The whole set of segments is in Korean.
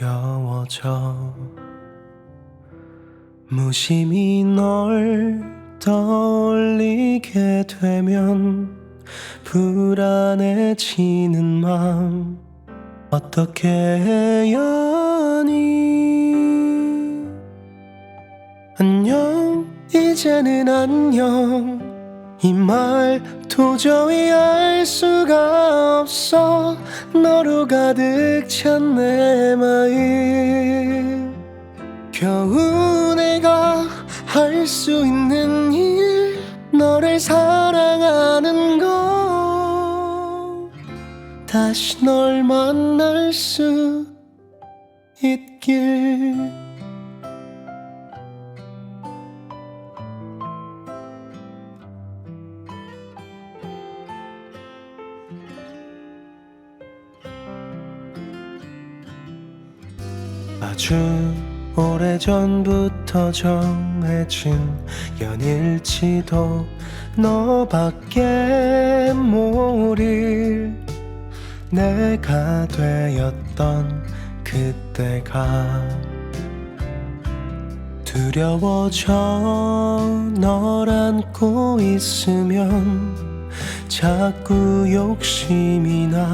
려워져. 무심히 널 떠올리게 되면 불안해지는 맘 어떻게 해야 하니? 안녕 이제는 안녕. 이 말 도저히 알 수가 없어 너로 가득 찬 내 마음. 겨우 내가 할 수 있는 일 너를 사랑하는 거 다시 널 만날 수 있길 아주 오래전부터 정해진 연일지도 너밖에 모를 내가 되었던 그때가 두려워져 널 안고 있으면 자꾸 욕심이 나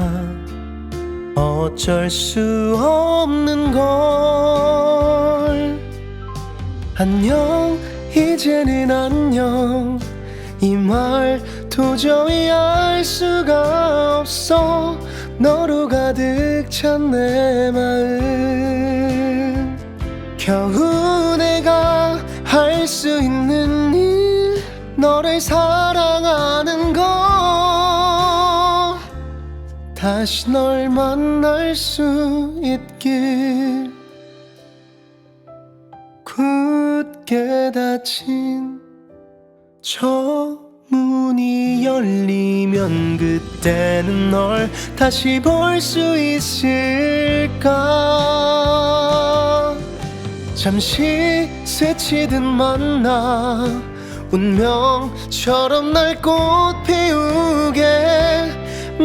어쩔 수 없는 걸 안녕 이제는 안녕. 이 말 도저히 알 수가 없어. 너로 가득 찬 내 마음. 겨우 내가 할 수 있는 일 너를 사랑하는 거. 다시 널 만날 수 있길 굳게 닫힌 저 문이 열리면 그때는 널 다시 볼 수 있을까? 잠시 스치듯 만나 운명처럼 날 꽃 피우게.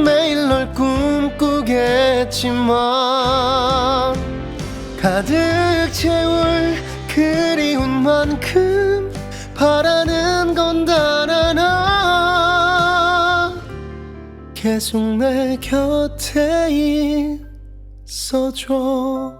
매일 널 꿈꾸겠지만 가득 채울 만큼 바라는 건 단 하나. 계속 내 곁에 있어줘